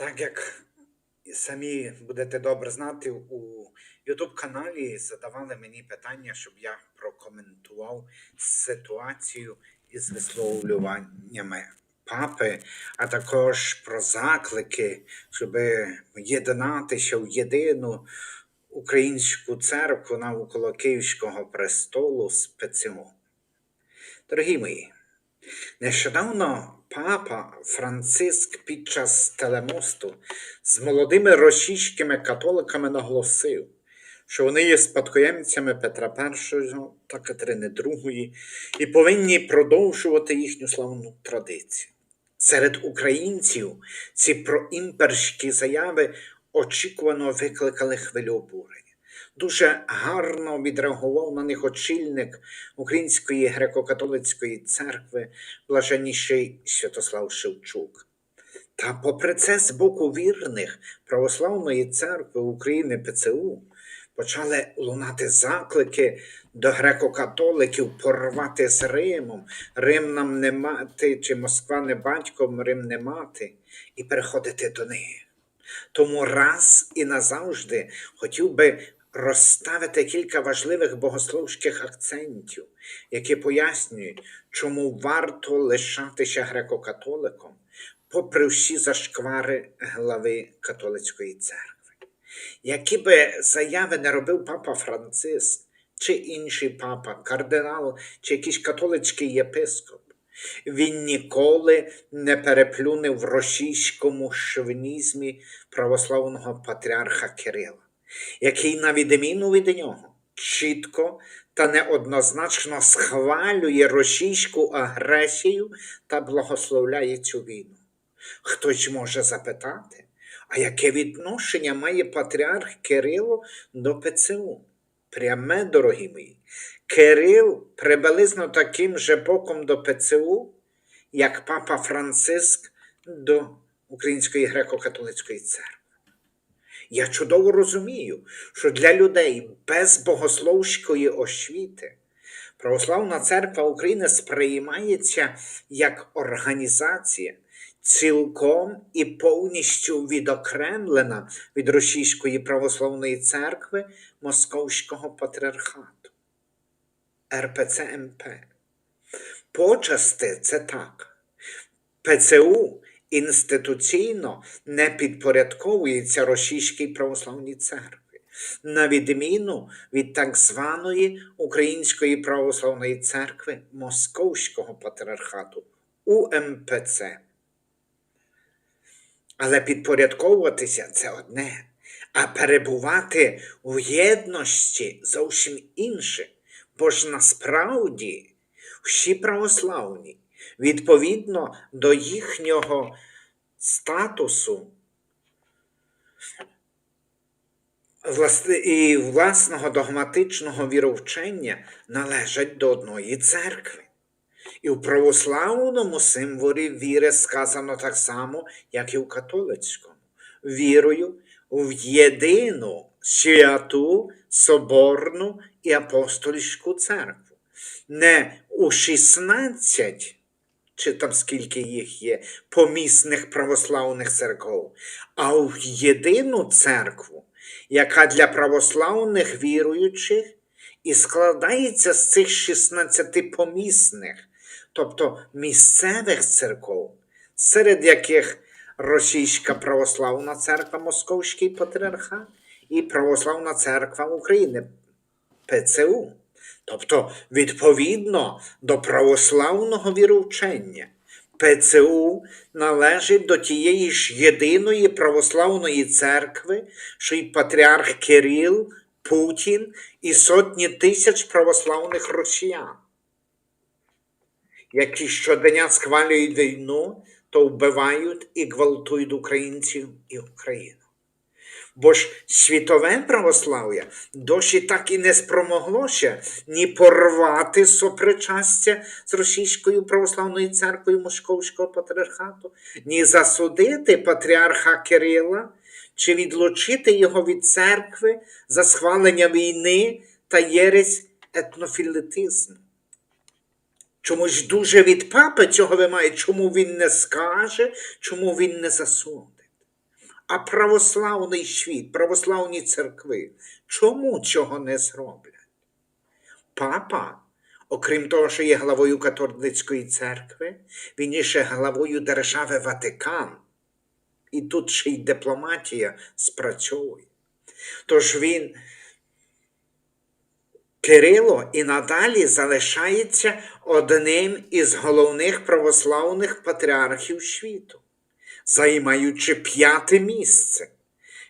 Так як самі будете добре знати, у YouTube каналі задавали мені питання, щоб я прокоментував ситуацію із висловлюваннями папи, а також про заклики, щоб єднатися в єдину українську церкву навколо Київського престолу з ПЦУ. Дорогі мої, Нещодавно папа Франциск під час телемосту з молодими російськими католиками наголосив, що вони є спадкоємцями Петра І та Катерини II і повинні продовжувати їхню славну традицію. Серед українців ці проімперські заяви очікувано викликали хвилю обурення. Дуже гарно відреагував на них очільник Української греко-католицької церкви, блаженніший Святослав Шевчук. Та попри це, з боку вірних Православної церкви України ПЦУ почали лунати заклики до греко-католиків порвати з Римом, Рим нам не мати, чи Москва не батьком, Рим не мати, і переходити до них. Тому раз і назавжди хотів би розставити кілька важливих богословських акцентів, які пояснюють, чому варто лишатися греко-католиком, попри всі зашквари глави католицької церкви. Які би заяви не робив папа Франциск, чи інший папа, кардинал, чи якийсь католицький єпископ, він ніколи не переплюне в російському шовінізмі православного патріарха Кирила, який, на відміну від нього, чітко та неоднозначно схвалює російську агресію та благословляє цю війну. Хтось може запитати, а яке відношення має патріарх Кирило до ПЦУ? Пряме, дорогі мої, Кирил приблизно таким же боком до ПЦУ, як папа Франциск до Української греко-католицької церкви. Я чудово розумію, що для людей без богословської освіти Православна церква України сприймається як організація, цілком і повністю відокремлена від Російської православної церкви Московського патріархату. РПЦ МП. Почасти це так. ПЦУ інституційно не підпорядковується Російській православній церкві, на відміну від так званої Української православної церкви Московського патріархату УМПЦ. Але підпорядковуватися це одне, а перебувати в єдності зовсім інше. Бо ж насправді всі православні, відповідно до їхнього статусу і власного догматичного віровчення належать до одної церкви. І в православному символі віри сказано так само, як і в католицькому. Вірою в єдину святу, соборну і апостольську церкву. Не у 16, чи там скільки їх є, помісних православних церков, а в єдину церкву, яка для православних віруючих і складається з цих 16 помісних, тобто місцевих церков, серед яких Російська православна церква Московський патріархат і Православна церква України ПЦУ. Тобто, відповідно до православного віручення, ПЦУ належить до тієї ж єдиної православної церкви, що й патріарх Кирил, Путін і сотні тисяч православних росіян, які щодня схвалюють війну, то вбивають і гвалтують українців і Україну. Бо ж світове православ'я досі так і не спромоглося ні порвати сопричастя з Російською православною церквою Московського патріархату, ні засудити патріарха Кирила, чи відлучити його від церкви за схвалення війни та єресь етнофілітизму. Чомусь дуже від папи цього вимає, чому він не скаже, чому він не засудить. А православний світ, православні церкви, чому цього не зроблять? Папа, окрім того, що є главою католицької церкви, він є ще главою держави Ватикан. І тут ще й дипломатія спрацьовує. Тож він, Кирило, і надалі залишається одним із головних православних патріархів світу, займаючи п'яте місце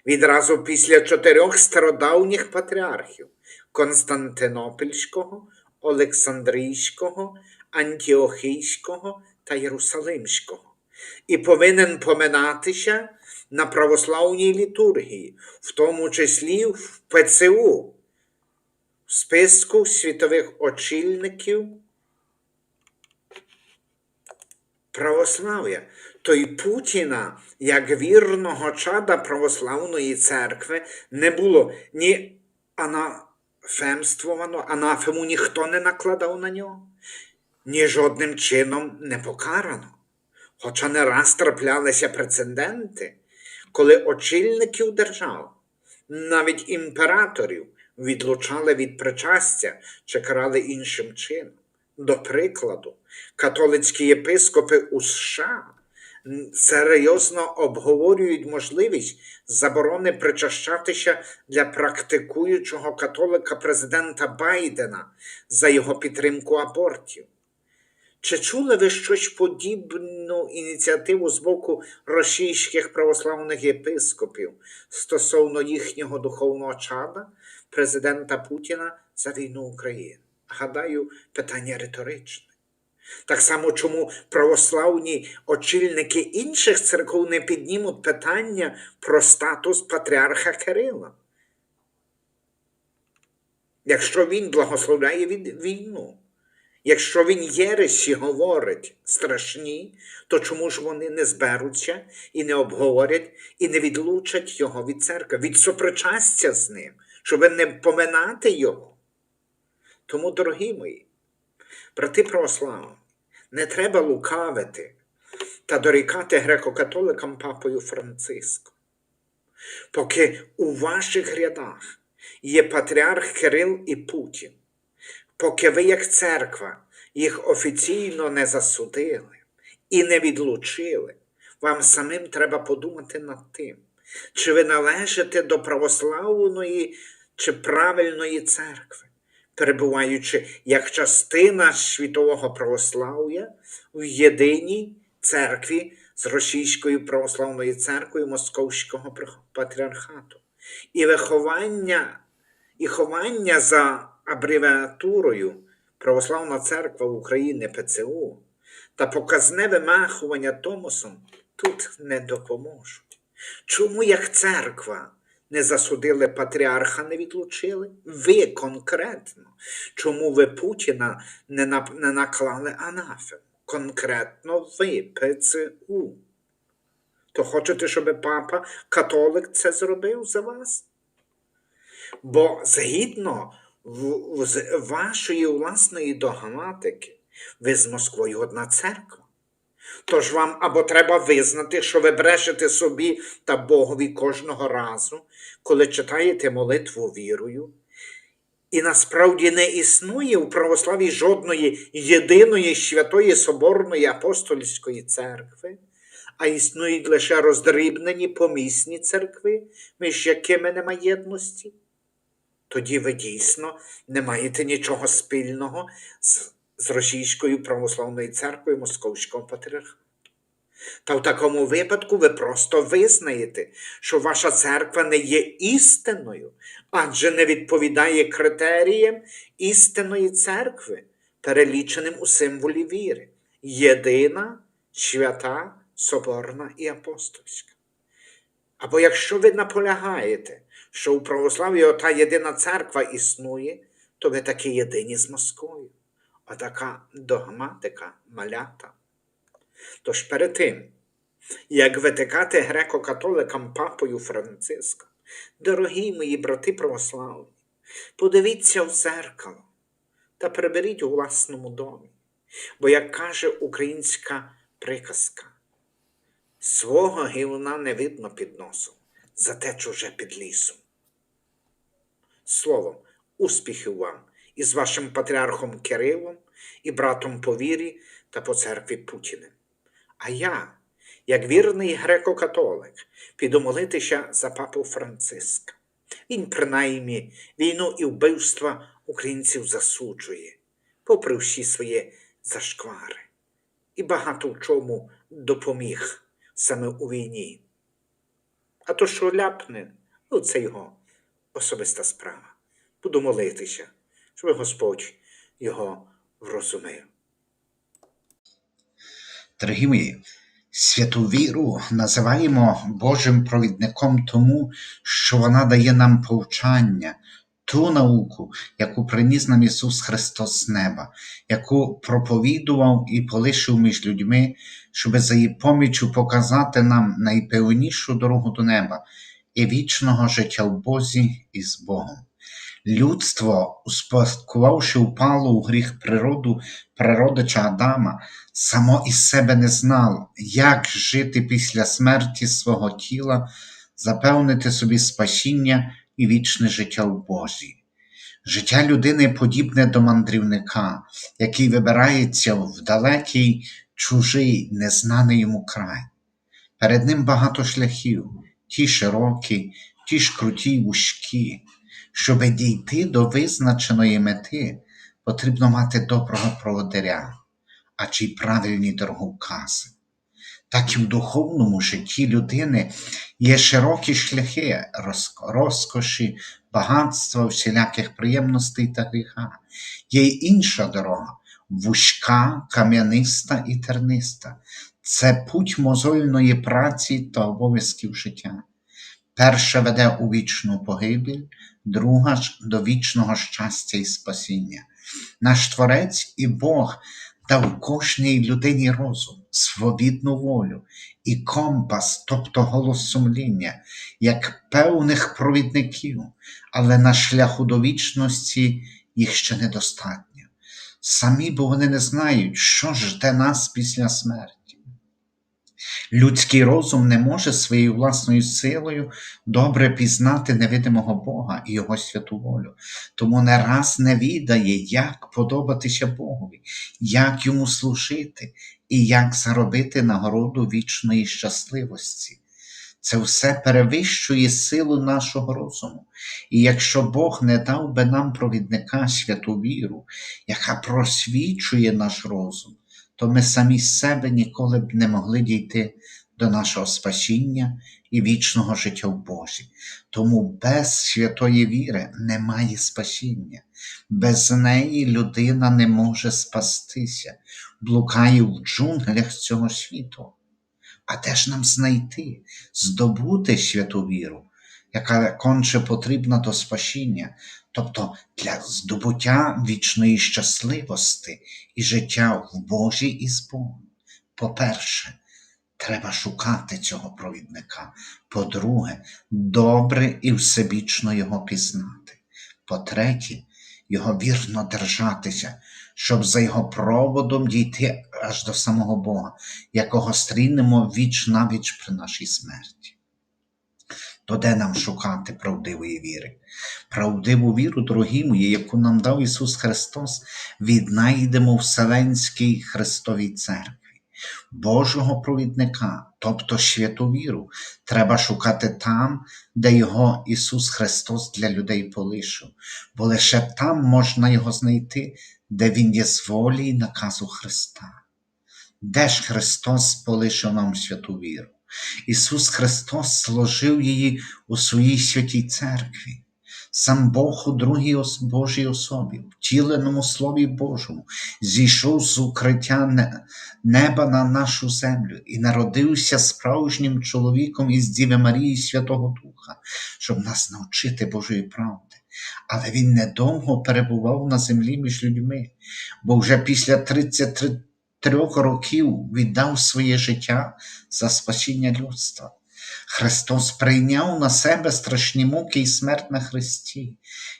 відразу після чотирьох стародавніх патріархів Константинопольського, Олександрійського, Антіохійського та Єрусалимського і повинен поминатися на православній літургії, в тому числі в ПЦУ, в списку світових очільників православ'я. То й Путіна, як вірного чада православної церкви, не було ні анафемствовано, анафему ніхто не накладав на нього, ні жодним чином не покарано. Хоча не раз траплялися прецеденти, коли очільників держав, навіть імператорів, відлучали від причастя чи карали іншим чином. До прикладу, католицькі єпископи у США серйозно обговорюють можливість заборони причащатися для практикуючого католика президента Байдена за його підтримку абортів. Чи чули ви щось подібну ініціативу з боку російських православних єпископів стосовно їхнього духовного чада, президента Путіна за війну України? Гадаю, питання риторичне. Так само, чому православні очільники інших церков не піднімуть питання про статус патріарха Кирила, якщо він благословляє від війну? Якщо він єресі говорить страшні, то чому ж вони не зберуться і не обговорять, і не відлучать його від церкви, від сопричастя з ним, щоб не поминати його? Тому, дорогі мої, брати православні, не треба лукавити та дорікати греко-католикам папою Франциском. Поки у ваших рядах є патріарх Кирил і Путін, поки ви, як церква, їх офіційно не засудили і не відлучили, вам самим треба подумати над тим, чи ви належите до православної чи правильної церкви, перебуваючи як частина світового православ'я в єдиній церкві з Російською православною церквою Московського патріархату. І виховання і ховання за абревіатурою Православна Церква України ПЦУ та показне вимахування Томосом тут не допоможуть. Чому як церква не засудили патріарха, не відлучили? Ви конкретно. Чому ви Путіна не, на, не наклали анафем? Конкретно ви, ПЦУ. То хочете, щоб папа католик це зробив за вас? Бо згідно з вашої власної догматики, ви з Москвою одна церква. Тож вам або треба визнати, що ви брешете собі та Богові кожного разу, коли читаєте молитву вірою, і насправді не існує у православі жодної єдиної святої Соборної апостольської церкви, а існують лише роздрібнені помісні церкви, між якими нема єдності тоді ви дійсно не маєте нічого спільного з, з Російською православною церквою Московського патріархату. Та в такому випадку ви просто визнаєте, що ваша церква не є істинною, адже не відповідає критеріям істинної церкви, переліченим у символі віри. Єдина, свята, соборна і апостольська. Або якщо ви наполягаєте, що у православ'ї ота єдина церква існує, то ви таки єдині з Москвою. Отака догматика малята. Тож перед тим, як витикати греко-католикам папою Франциском, дорогі мої брати православні, подивіться в зеркало та приберіть у власному домі. Бо, як каже українська приказка, Свого гівна не видно під носом, зате чуже під лісом. Словом, успіхів вам із вашим патріархом Кирилом і братом по вірі та по церкві Путіним. А я, як вірний греко-католик, піду молитися за папу Франциска. Він, принаймні, війну і вбивства українців засуджує, попри всі свої зашквари, і багато в чому допоміг саме у війні. А то, що ляпне, ну це його особиста справа. Буду молитися, щоб Господь його врозумив. Дорогі мої, святу віру називаємо Божим провідником тому, що вона дає нам повчання, ту науку, яку приніс нам Ісус Христос з неба, яку проповідував і полишив між людьми, щоб за її поміччю показати нам найпевнішу дорогу до неба і вічного життя в Бозі і з Богом. Людство, успадкувавши впалу у гріх природу природича Адама, само із себе не знало, як жити після смерті свого тіла, запевнити собі спасіння і вічне життя в Божі. Життя людини подібне до мандрівника, який вибирається в далекий, чужий, незнаний йому край. Перед ним багато шляхів, ті широкі, ті ж круті й вузькі. Щоб дійти до визначеної мети, потрібно мати доброго проводиря, а чи правильні дороговкази. Так і в духовному житті людини є широкі шляхи розкоші, багатства, всіляких приємностей та гріха. Є й інша дорога вузька, кам'яниста і терниста. Це путь мозольної праці та обов'язків життя. Перша веде у вічну погибель, друга ж до вічного щастя і спасіння. Наш Творець і Бог дав кожній людині розум, свобідну волю і компас, тобто голос сумління, як певних провідників, але на шляху до вічності їх ще недостатньо. Самі бо вони не знають, що жде нас після смерті. Людський розум не може своєю власною силою добре пізнати невидимого Бога і Його святу волю, тому не раз не відає, як подобатися Богові, як йому служити і як заробити нагороду вічної щасливості. Це все перевищує силу нашого розуму. І якщо Бог не дав би нам провідника святу віру, яка просвічує наш розум, то ми самі з себе ніколи б не могли дійти до нашого спасіння і вічного життя в Божі. Тому без святої віри немає спасіння, без неї людина не може спастися, блукає в джунглях цього світу. А де ж нам знайти, здобути святу віру, яка конче потрібна до спасіння, тобто для здобуття вічної щасливості і життя в Божі і з По-перше, треба шукати цього провідника. По-друге, добре і всебічно його пізнати. По-третє, його вірно держатися, щоб за його проводом дійти аж до самого Бога, якого стрінемо віч навіч при нашій смерті. То де нам шукати правдивої віри? Правдиву віру, дорогі мої, яку нам дав Ісус Христос, віднайдемо в Вселенській Христовій Церкві. Божого провідника, тобто святу віру, треба шукати там, де його Ісус Христос для людей полишив, бо лише там можна його знайти, де Він є з волі і наказу Христа. Де ж Христос полишив нам святу віру? Ісус Христос сложив її у своїй святій церкві. Сам Бог у другій Божій особі, втіленому Слові Божому, зійшов з укриття неба на нашу землю і народився справжнім чоловіком із Діви Марії Святого Духа, щоб нас навчити Божої правди. Але він недовго перебував на землі між людьми, бо вже після 33 років віддав своє життя за спасіння людства. Христос прийняв на себе страшні муки і смерть на Христі,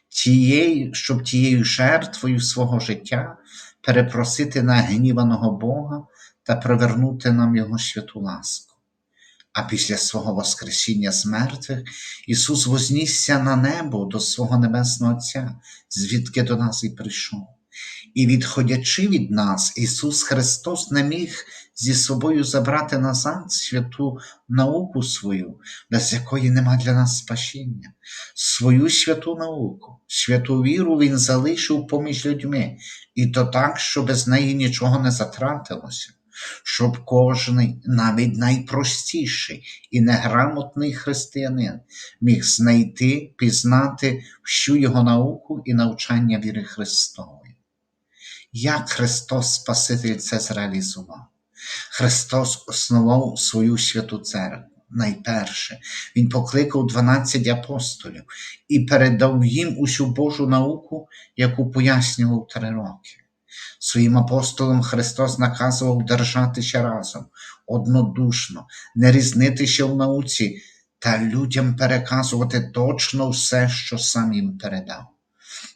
тією, щоб тією жертвою свого життя перепросити нагніваного Бога та привернути нам Його святу ласку. А після свого Воскресіння з мертвих Ісус вознісся на небо до свого Небесного Отця, звідки до нас і прийшов. І відходячи від нас, Ісус Христос не міг зі собою забрати назад святу науку свою, без якої нема для нас спасіння, свою святу науку, святу віру Він залишив поміж людьми, і то так, що без неї нічого не затратилося, щоб кожний, навіть найпростіший і неграмотний християнин, міг знайти, пізнати всю його науку і навчання віри Христової. Як Христос Спаситель це зреалізував? Христос основав свою святу церкву. Найперше, Він покликав 12 апостолів і передав їм усю Божу науку, яку пояснював три роки. Своїм апостолам Христос наказував держатися разом, однодушно, не різнитися в науці та людям переказувати точно все, що сам їм передав.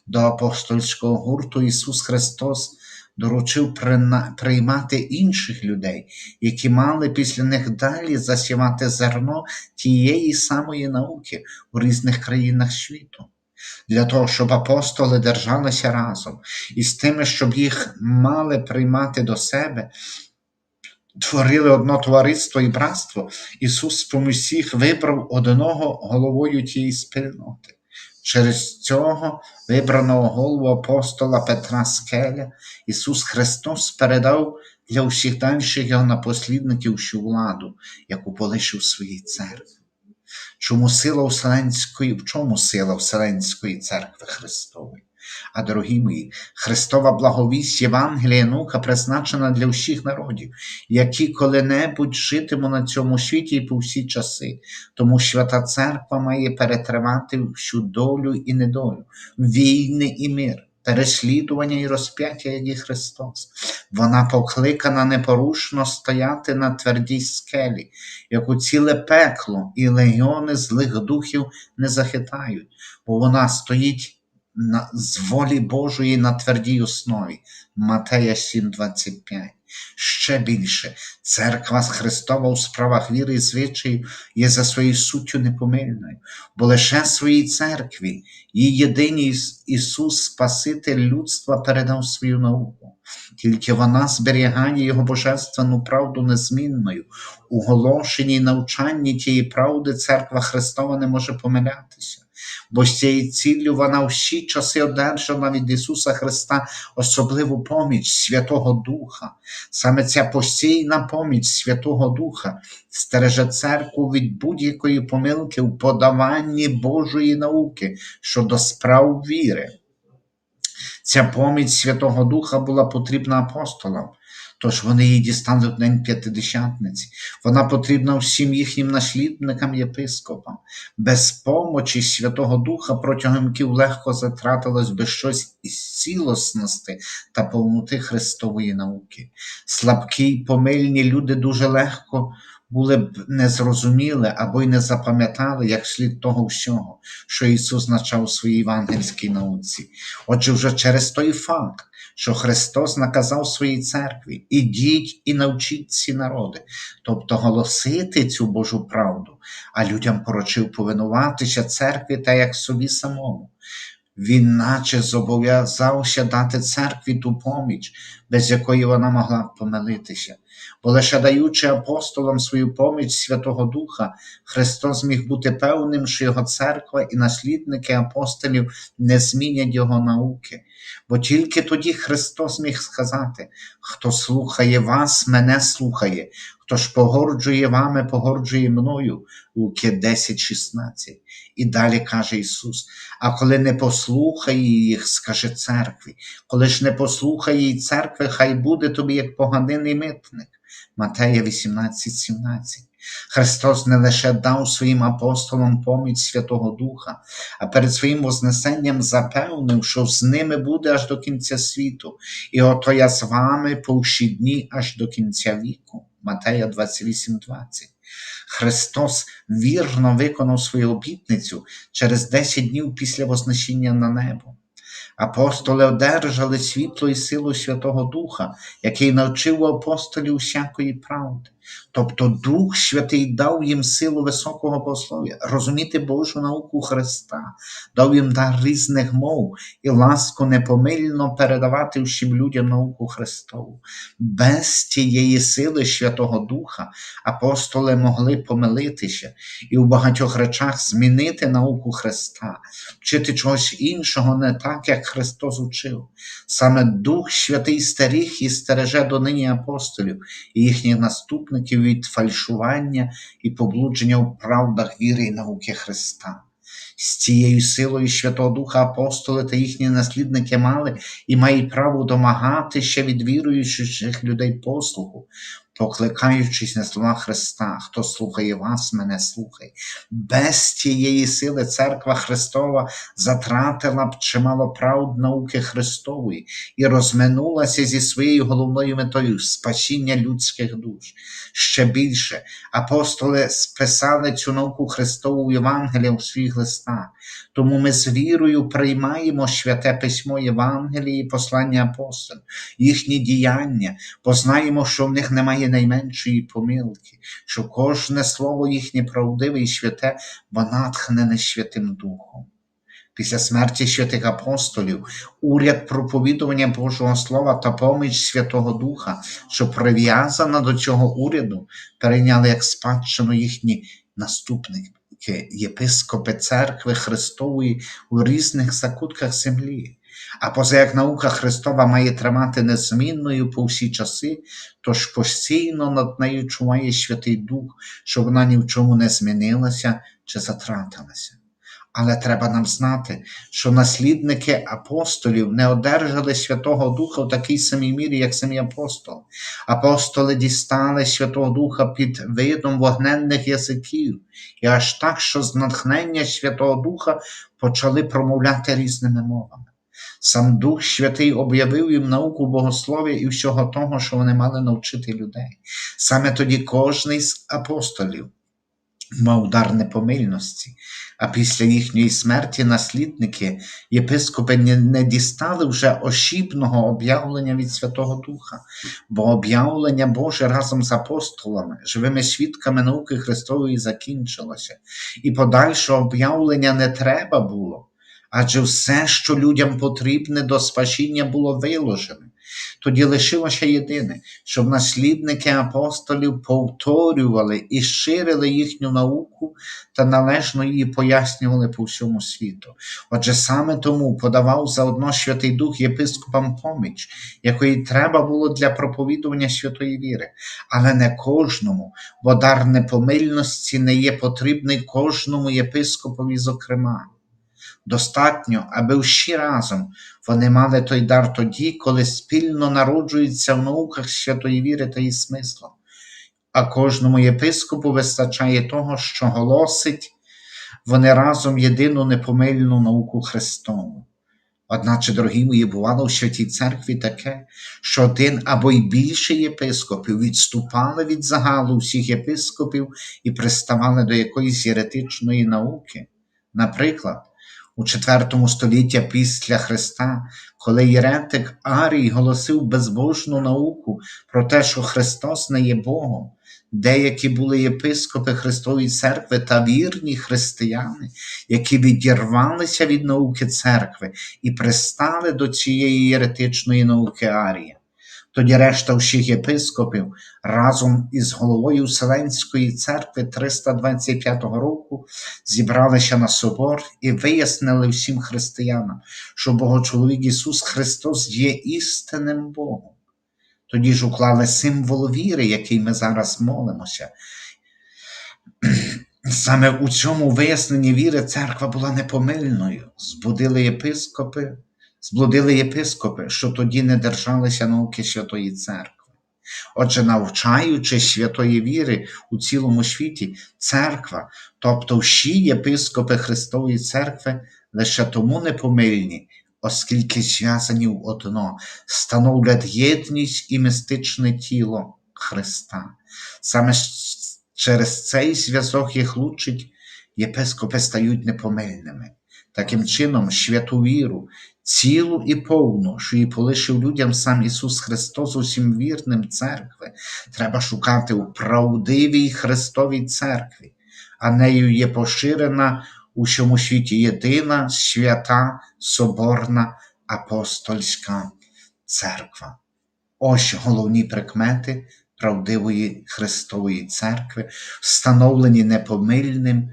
До апостольського гурту Ісус Христос доручив приймати інших людей, які мали після них далі засівати зерно тієї самої науки у різних країнах світу. Для того, щоб апостоли держалися разом і з тими, щоб їх мали приймати до себе, творили одно товариство і братство, Ісус поміж всіх вибрав одного головою тієї спільноти. Через цього вибраного голову апостола Петра Скеля Ісус Христос передав для усіх дальших його напослідників всю владу, яку полишив своїй церкві. Чому сила Вселенської, в чому сила Вселенської церкви Христової? А дорогі мої, Христова благовість Євангелія наука призначена для всіх народів, які коли-небудь житимуть на цьому світі і по всі часи. Тому свята церква має перетривати всю долю і недолю, війни і мир, переслідування і розп'яття, як і Христос. Вона покликана непорушно стояти на твердій скелі, яку ціле пекло і легіони злих духів не захитають, бо вона стоїть на, з волі Божої на твердій основі. Матея 7,25. Ще більше, церква Христова у справах віри і звичаїв є за своєю суттю непомильною, бо лише своїй церкві, її єдиній Ісус, Спаситель людства, передав свою науку. Тільки вона зберігає його божественну правду незмінною. У оголошенні й навчанні тієї правди церква Христова не може помилятися. Бо з цією ціллю вона всі часи одержала від Ісуса Христа особливу поміч Святого Духа. Саме ця постійна поміч Святого Духа стереже церкву від будь-якої помилки в подаванні Божої науки щодо справ віри. Ця поміч Святого Духа була потрібна апостолам, тож вони її дістали в день п'ятидесятниці. Вона потрібна всім їхнім наслідникам єпископам. Без помочі Святого Духа протягом віків легко затратилось би щось із цілісності та повноти Христової науки. Слабкі й помильні люди дуже легко були б не зрозуміли або й не запам'ятали як слід того всього, що Ісус навчав у своїй євангельській науці. Отже, вже через той факт, що Христос наказав своїй церкві, ідіть і навчіть ці народи, тобто голосити цю Божу правду, а людям поручив повинуватися церкві та як собі самому. Він наче зобов'язався дати церкві ту поміч, без якої вона могла б помилитися. Бо лише даючи апостолам свою поміч Святого Духа, Христос міг бути певним, що його церква і наслідники апостолів не змінять його науки. Бо тільки тоді Христос міг сказати: хто слухає вас, мене слухає, хто ж погорджує вами, погорджує мною. Луки 10:16. І далі каже Ісус: а коли не послухає їх, скаже церкві, коли ж не послухає її церкви, хай буде тобі як поганинний митник. Матея 18:17. Христос не лише дав своїм апостолам поміч Святого Духа, а перед своїм Вознесенням запевнив, що з ними буде аж до кінця світу, і ото я з вами по всі дні аж до кінця віку. Матея 28:20. Христос вірно виконав свою обітницю через 10 днів після Вознесіння на небо. Апостоли одержали світло і силу Святого Духа, який навчив апостолів усякої правди. Тобто Дух Святий дав їм силу високого богослов'я, розуміти Божу науку Христа, дав їм дар різних мов і ласку непомильно передавати всім людям науку Христову. Без тієї сили Святого Духа апостоли могли помилитися і в багатьох речах змінити науку Христа, вчити чогось іншого не так, як Христос учив. Саме Дух Святий стеріг і стереже донині апостолів і їхніх наступників від фальшування і поблудження у правдах віри і науки Христа. З цією силою Святого Духа апостоли та їхні наслідники мали і мають право домагатися від віруючих людей покликаючись на слова Христа, хто слухає вас, мене слухай. Без тієї сили церква Христова затратила б чимало правд науки Христової і розминулася зі своєю головною метою спасіння людських душ. Ще більше апостоли списали цю науку Христову в Євангелія у своїх листах. Тому ми з вірою приймаємо святе письмо Євангелії і послання апостолів, їхні діяння, познаємо, що в них немає найменшої помилки, що кожне слово їхнє правдиве і святе, бо натхнене Святим Духом. Після смерті святих апостолів уряд проповідування Божого Слова та поміч Святого Духа, що прив'язана до цього уряду, перейняли як спадщину їхні наступники, єпископи церкви Христової у різних закутках землі. А поза як наука Христова має тримати незмінною по всі часи, тож постійно над нею чуває Святий Дух, щоб вона ні в чому не змінилася чи затратилася. Але треба нам знати, що наслідники апостолів не одержали Святого Духа в такій самій мірі, як самі апостоли. Апостоли дістали Святого Духа під видом вогненних язиків, і аж так, що з натхнення Святого Духа почали промовляти різними мовами. Сам Дух Святий об'явив їм науку богослов'я і всього того, що вони мали навчити людей. Саме тоді кожний з апостолів мав дар непомильності, а після їхньої смерті наслідники єпископи не, не дістали вже ошібного об'явлення від Святого Духа, бо об'явлення Боже разом з апостолами, живими свідками науки Христової закінчилося, і подальшого об'явлення не треба було. Адже все, що людям потрібне до спасіння, було виложене. Тоді лишилося єдине, щоб наслідники апостолів повторювали і ширили їхню науку та належно її пояснювали по всьому світу. Отже, саме тому подавав заодно Святий Дух єпископам поміч, якої треба було для проповідування святої віри, але не кожному, бо дар непомильності не є потрібний кожному єпископові, зокрема. Достатньо, аби всі разом вони мали той дар тоді, коли спільно народжуються в науках святої віри та її смислу. А кожному єпископу вистачає того, що голосить вони разом єдину непомильну науку Христову. Одначе, дорогі мої, бувало в святій церкві таке, що один або й більше єпископів відступали від загалу всіх єпископів і приставали до якоїсь єретичної науки. Наприклад, у IV столітті після Христа, коли єретик Арій голосив безбожну науку про те, що Христос не є Богом, деякі були єпископи Христової церкви та вірні християни, які відірвалися від науки церкви і пристали до цієї єретичної науки Арія. Тоді решта всіх єпископів разом із головою Вселенської церкви 325 року зібралися на собор і вияснили всім християнам, що Богочоловік Ісус Христос є істинним Богом. Тоді ж уклали символ віри, який ми зараз молимося. Саме у цьому виясненні віри церква була непомильною. Збудили єпископи, зблудили єпископи, що тоді не держалися науки Святої Церкви. Отже, навчаючи святої віри у цілому світі, церква, тобто всі єпископи Христової церкви, лише тому непомильні, оскільки зв'язані в одно, становлять єдність і містичне тіло Христа. Саме через цей зв'язок їх лучить, єпископи стають непомильними. Таким чином, святу віру, цілу і повну, що її полишив людям сам Ісус Христос усім вірним церкви, треба шукати у правдивій Христовій церкві, а нею є поширена у всьому світі єдина свята Соборна Апостольська церква. Ось головні прикмети правдивої Христової церкви, встановлені непомильним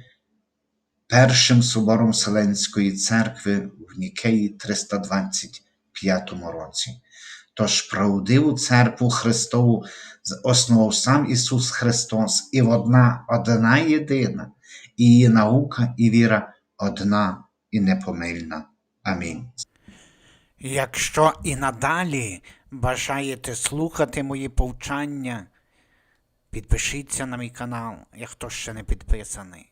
Першим собором Вселенської церкви в Нікеї 325 році. Тож правдиву церкву Христову основав сам Ісус Христос, і вона одна єдина, і її наука і віра одна і непомильна. Амінь. Якщо і надалі бажаєте слухати мої повчання, підпишіться на мій канал, як хто ще не підписаний.